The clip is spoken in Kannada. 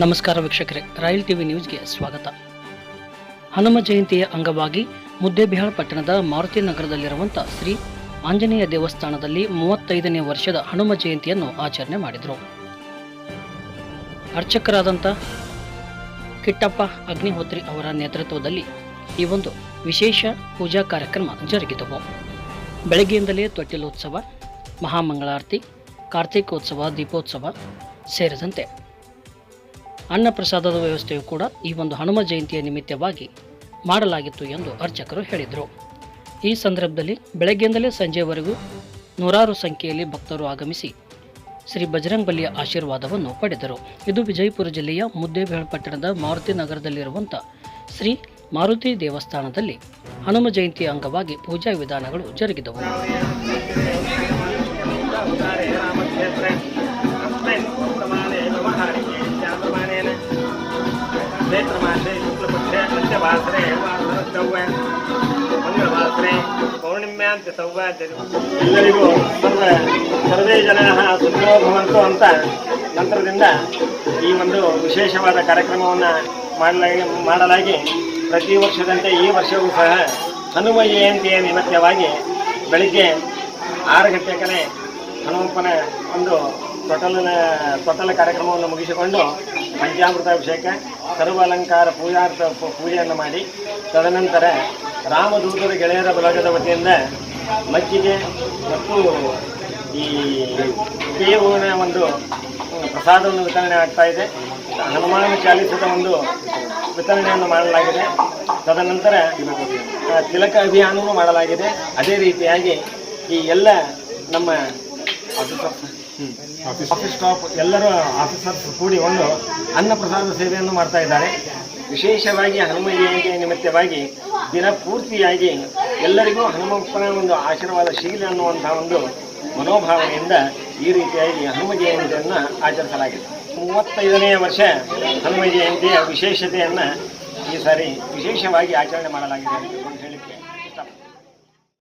ನಮಸ್ಕಾರ ವೀಕ್ಷಕರೇ, ರಾಯಲ್ ಟಿವಿ ನ್ಯೂಸ್ಗೆ ಸ್ವಾಗತ. ಹನುಮ ಜಯಂತಿಯ ಅಂಗವಾಗಿ ಮುದ್ದೇಬಿಹಾಳ್ ಪಟ್ಟಣದ ಮಾರುತಿ ನಗರದಲ್ಲಿರುವಂಥ ಶ್ರೀ ಆಂಜನೇಯ ದೇವಸ್ಥಾನದಲ್ಲಿ ಮೂವತ್ತೈದನೇ ವರ್ಷದ ಹನುಮ ಜಯಂತಿಯನ್ನು ಆಚರಣೆ ಮಾಡಿದರು. ಅರ್ಚಕರಾದಂಥ ಕಿಟ್ಟಪ್ಪ ಅಗ್ನಿಹೋತ್ರಿ ಅವರ ನೇತೃತ್ವದಲ್ಲಿ ಈ ಒಂದು ವಿಶೇಷ ಪೂಜಾ ಕಾರ್ಯಕ್ರಮ ಜರುಗಿದವು. ಬೆಳಗ್ಗೆಯಿಂದಲೇ ತೊಟ್ಟಿಲೋತ್ಸವ, ಮಹಾಮಂಗಳಾರತಿ, ಕಾರ್ತಿಕೋತ್ಸವ, ದೀಪೋತ್ಸವ ಸೇರಿದಂತೆ ಅನ್ನ ಪ್ರಸಾದದ ವ್ಯವಸ್ಥೆಯು ಕೂಡ ಈ ಒಂದು ಹನುಮ ಜಯಂತಿಯ ನಿಮಿತ್ತವಾಗಿ ಮಾಡಲಾಗಿತ್ತು ಎಂದು ಅರ್ಚಕರು ಹೇಳಿದರು. ಈ ಸಂದರ್ಭದಲ್ಲಿ ಬೆಳಗ್ಗೆಯಿಂದಲೇ ಸಂಜೆವರೆಗೂ ನೂರಾರು ಸಂಖ್ಯೆಯಲ್ಲಿ ಭಕ್ತರು ಆಗಮಿಸಿ ಶ್ರೀ ಬಜರಂಗಬಲಿಯ ಆಶೀರ್ವಾದವನ್ನು ಪಡೆದರು. ಇದು ವಿಜಯಪುರ ಜಿಲ್ಲೆಯ ಮುದ್ದೇಬೇಳ ಪಟ್ಟಣದ ಮಾರುತಿ ನಗರದಲ್ಲಿರುವಂಥ ಶ್ರೀ ಮಾರುತಿ ದೇವಸ್ಥಾನದಲ್ಲಿ ಹನುಮ ಜಯಂತಿಯ ಅಂಗವಾಗಿ ಪೂಜಾ ವಿಧಾನಗಳು ಜರುಗಿದವು. ಚೈತ್ರಮಾಸೆ ಶುಕ್ಲಪಕ್ಷೆ ಮಧ್ಯವಾಸರೆ ವಾಸರದ್ದವ್ವ ಮಂಗಳವಾಸರೆ ಪೌರ್ಣಿಮ್ಯಾಂತ ಸೌಭಾಗ್ಯರು ಎಲ್ಲರಿಗೂ ಸರ್ವ ಸರ್ವೇ ಜನ ಸುಖೋ ಭವಂತು ಅಂತ ನಂತರದಿಂದ ಈ ಒಂದು ವಿಶೇಷವಾದ ಕಾರ್ಯಕ್ರಮವನ್ನು ಮಾಡಲಾಗಿ ಮಾಡಲಾಗಿ ಪ್ರತಿ ವರ್ಷದಂತೆ ಈ ವರ್ಷವೂ ಸಹ ಹನುಮ ಜಯಂತಿಯ ನಿಮಿತ್ತವಾಗಿ ಬೆಳಿಗ್ಗೆ ಆರು ಗಂಟೆಗೆ ಹನುಮಪ್ಪನ ಒಂದು ತೊಟಲಿನ, ತೊಟಲ ಕಾರ್ಯಕ್ರಮವನ್ನು ಮುಗಿಸಿಕೊಂಡು ಪಂಚಾಮೃತ ಅಭಿಷೇಕ ಸರ್ವಾಲಂಕಾರ, ಪೂಜಾರ್ಥ ಪೂಜೆಯನ್ನು ಮಾಡಿ, ತದನಂತರ ರಾಮದೂತರ ಗೆಳೆಯರ ಬಳಗದ ವತಿಯಿಂದ ಮಜ್ಜಿಗೆ ಮತ್ತು ಈ ಬೇವಿನ ಒಂದು ಪ್ರಸಾದವನ್ನು ವಿತರಣೆ ಆಗ್ತಾ ಇದೆ. ಹನುಮಾನ ಚಾಲಿಸದ ಒಂದು ವಿತರಣೆಯನ್ನು ಮಾಡಲಾಗಿದೆ. ತದನಂತರ ತಿಲಕ ಅಭಿಯಾನವೂ ಮಾಡಲಾಗಿದೆ. ಅದೇ ರೀತಿಯಾಗಿ ಈ ಎಲ್ಲ ನಮ್ಮ ಆಫೀಸ್ ಸ್ಟಾಫ್ ಎಲ್ಲರೂ ಆಫೀಸರ್ಸ್ ಕೂಡಿ ಒಂದು ಅನ್ನ ಪ್ರಸಾದ ಸೇವೆಯನ್ನು ಮಾಡ್ತಾ ಇದ್ದಾರೆ. ವಿಶೇಷವಾಗಿ ಹನುಮ ಜಯಂತಿಯ ನಿಮಿತ್ತವಾಗಿ ದಿನ ಪೂರ್ತಿಯಾಗಿ ಎಲ್ಲರಿಗೂ ಹನುಮಪ್ಪನ ಒಂದು ಆಶೀರ್ವಾದ ಶೀಲ ಅನ್ನುವಂತಹ ಒಂದು ಮನೋಭಾವನೆಯಿಂದ ಈ ರೀತಿಯಾಗಿ ಹನುಮ ಜಯಂತಿಯನ್ನು ಆಚರಿಸಲಾಗಿದೆ. ಮೂವತ್ತೈದನೆಯ ವರ್ಷ ಹನುಮ ಜಯಂತಿಯ ವಿಶೇಷತೆಯನ್ನು ಈ ಸಾರಿ ವಿಶೇಷವಾಗಿ ಆಚರಣೆ ಮಾಡಲಾಗಿದೆ